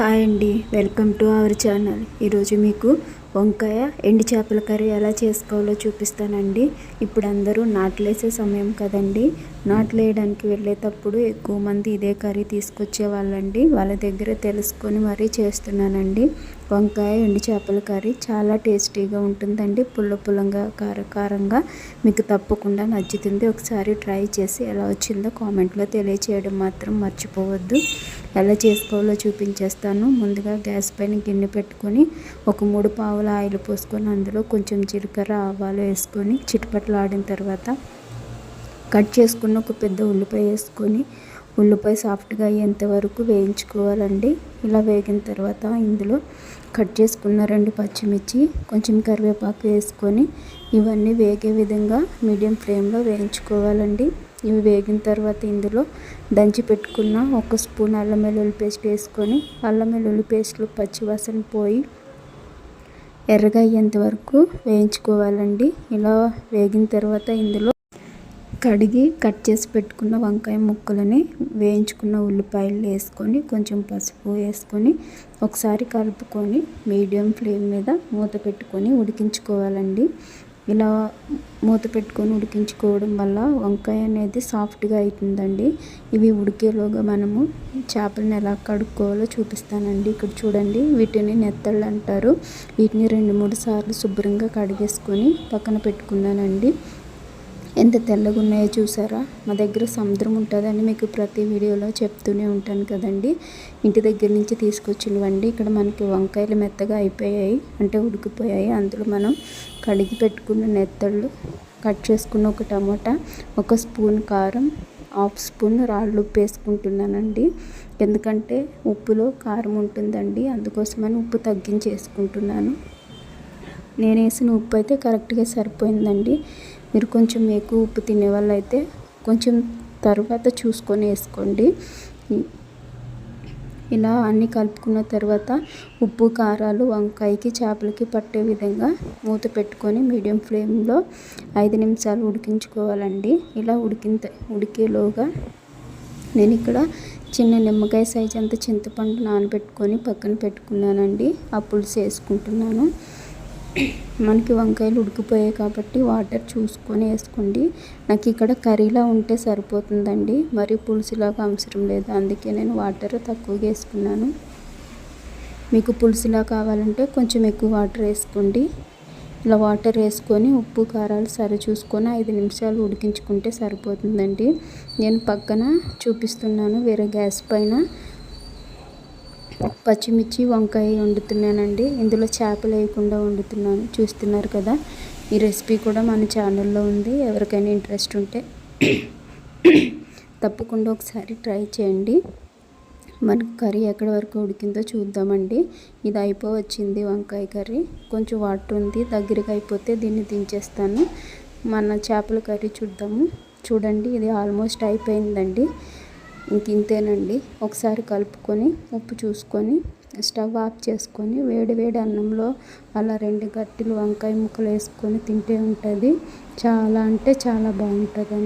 Hi అండి. Welcome to our channel. ఈరోజు మీకు వంకాయ ఎండి చేపల కర్రీ ఎలా చేసుకోవాలో చూపిస్తానండి. ఇప్పుడు అందరూ నాట్లేసే సమయం కదండి. నాట్లేయడానికి వెళ్ళేటప్పుడు ఎక్కువ మంది ఇదే కర్రీ తీసుకొచ్చే వాళ్ళండి. వాళ్ళ దగ్గర తెలుసుకొని మరీ చేస్తున్నానండి. వంకాయ ఎండి చేపల కర్రీ చాలా టేస్టీగా ఉంటుందండి. పుల్ల పుల్లంగా కారకారంగా మీకు తప్పకుండా నచ్చుతుంది. ఒకసారి ట్రై చేసి ఎలా వచ్చిందో కామెంట్లో తెలియచేయడం మాత్రం మర్చిపోవద్దు. ఎలా చేసుకోవాలో చూపించేస్తాను. ముందుగా గ్యాస్ పైన గిన్నె పెట్టుకొని ఒక మూడు పావుల ఆయిల్ పోసుకొని అందులో కొంచెం జీలకర్ర ఆవాలు వేసుకొని చిటిపట్లు ఆడిన తర్వాత కట్ చేసుకున్న ఒక పెద్ద ఉల్లిపాయ వేసుకొని ఉల్లిపాయ సాఫ్ట్గా అయ్యేంత వరకు వేయించుకోవాలండి. ఇలా వేగిన తర్వాత ఇందులో కట్ చేసుకున్న రెండు పచ్చిమిర్చి కొంచెం కరివేపాకు వేసుకొని ఇవన్నీ వేగే విధంగా మీడియం ఫ్లేమ్లో వేయించుకోవాలండి. ఇవి వేగిన తర్వాత ఇందులో దంచి పెట్టుకున్న ఒక స్పూన్ అల్లం వెల్లుల్లి పేస్ట్ వేసుకొని అల్లం వెల్లుల్లి పేస్ట్లు పచ్చివాసన పోయి ఎర్రగా అయ్యేంత వరకు వేయించుకోవాలండి. ఇలా వేగిన తర్వాత ఇందులో కడిగి కట్ చేసి పెట్టుకున్న వంకాయ ముక్కలని వేయించుకున్న ఉల్లిపాయలు వేసుకొని కొంచెం పసుపు వేసుకొని ఒకసారి కలుపుకొని మీడియం ఫ్లేమ్ మీద మూత పెట్టుకొని ఉడికించుకోవాలండి. ఇలా మూత పెట్టుకొని ఉడికించుకోవడం వల్ల వంకాయ అనేది సాఫ్ట్గా అవుతుందండి ఇవి ఉడికేలోగా మనము చేపలను ఎలా కడుక్కోవాలో చూపిస్తానండి. ఇక్కడ చూడండి వీటిని నెత్తళ్ళు అంటారు. వీటిని రెండు మూడు సార్లు శుభ్రంగా కడిగేసుకొని పక్కన పెట్టుకున్నానండి. ఎంత తెల్లగా ఉన్నాయో చూసారా? మా దగ్గర సముద్రం ఉంటుందని మీకు ప్రతి వీడియోలో చెప్తూనే ఉంటాను కదండి. ఇంటి దగ్గర నుంచి తీసుకొచ్చినవండి. ఇక్కడ మనకి వంకాయలు మెత్తగా అయిపోయాయి అంటే ఉడికిపోయాయి. అందులో మనం కడిగి పెట్టుకున్న నెత్తళ్ళు కట్ చేసుకున్న ఒక టమోటా ఒక స్పూన్ కారం హాఫ్ స్పూన్ రాళ్ళు ఉప్పు వేసుకుంటున్నానండి. ఎందుకంటే ఉప్పులో కారం ఉంటుందండి. అందుకోసమని ఉప్పు తగ్గించేసుకుంటున్నాను. నేను వేసిన ఉప్పు అయితే కరెక్ట్గా సరిపోయిందండి. మీరు కొంచెం ఎక్కువ ఉప్పు తినే వాళ్ళు అయితే కొంచెం తర్వాత చూసుకొని వేసుకోండి. ఇలా అన్నీ కలుపుకున్న తర్వాత ఉప్పు కారాలు వంకాయకి చేపలకి పట్టే విధంగా మూత పెట్టుకొని మీడియం ఫ్లేమ్లో ఐదు నిమిషాలు ఉడికించుకోవాలండి. ఇలా ఉడికిన ఉడికేలోగా నేను ఇక్కడ చిన్న నిమ్మకాయ సైజ్ అంత చింతపండు నానబెట్టుకొని పక్కన పెట్టుకున్నానండి. ఆ పులుసు వేసుకుంటున్నాను. మనకి వంకాయలు ఉడికిపోయాయి కాబట్టి వాటర్ చూసుకొని వేసుకోండి. నాకు ఇక్కడ కర్రీలా ఉంటే సరిపోతుందండి. మరి పులుసులాగా అవసరం లేదు. అందుకే నేను వాటర్ తక్కువగా వేసుకున్నాను. మీకు పులుసులా కావాలంటే కొంచెం ఎక్కువ వాటర్ వేసుకోండి. ఇలా వాటర్ వేసుకొని ఉప్పు కారాలు సరి చూసుకొని ఐదు నిమిషాలు ఉడికించుకుంటే సరిపోతుందండి. నేను పక్కన చూపిస్తున్నాను వేరే గ్యాస్ పైన. పచ్చిమిర్చి వంకాయ వండుతున్నానండి. ఇందులో చేపలు వేయకుండా వండుతున్నాను. చూస్తున్నారు కదా ఈ రెసిపీ కూడా మన ఛానల్లో ఉంది. ఎవరికైనా ఇంట్రెస్ట్ ఉంటే తప్పకుండా ఒకసారి ట్రై చేయండి. మనకు కర్రీ ఎక్కడి వరకు ఉడికిందో చూద్దామండి. ఇది అయిపోవచ్చింది వంకాయ కర్రీ. కొంచెం వాటర్ ఉంది దగ్గరికి అయిపోతే దీన్ని దించేస్తాను. మన చేపల కర్రీ చూద్దాము. చూడండి ఇది ఆల్మోస్ట్ అయిపోయిందండి. ఇంతేనండి ఒకసారి కలుపుకొని ఉప్పు చూసుకొని స్టవ్ ఆఫ్ చేసుకొని వేడి వేడి అన్నంలో అలా రెండు గట్టెలు వంకాయ ముక్కలు వేసుకొని తింటే ఉంటుంది. చాలా అంటే చాలా బాగుంటుందండి.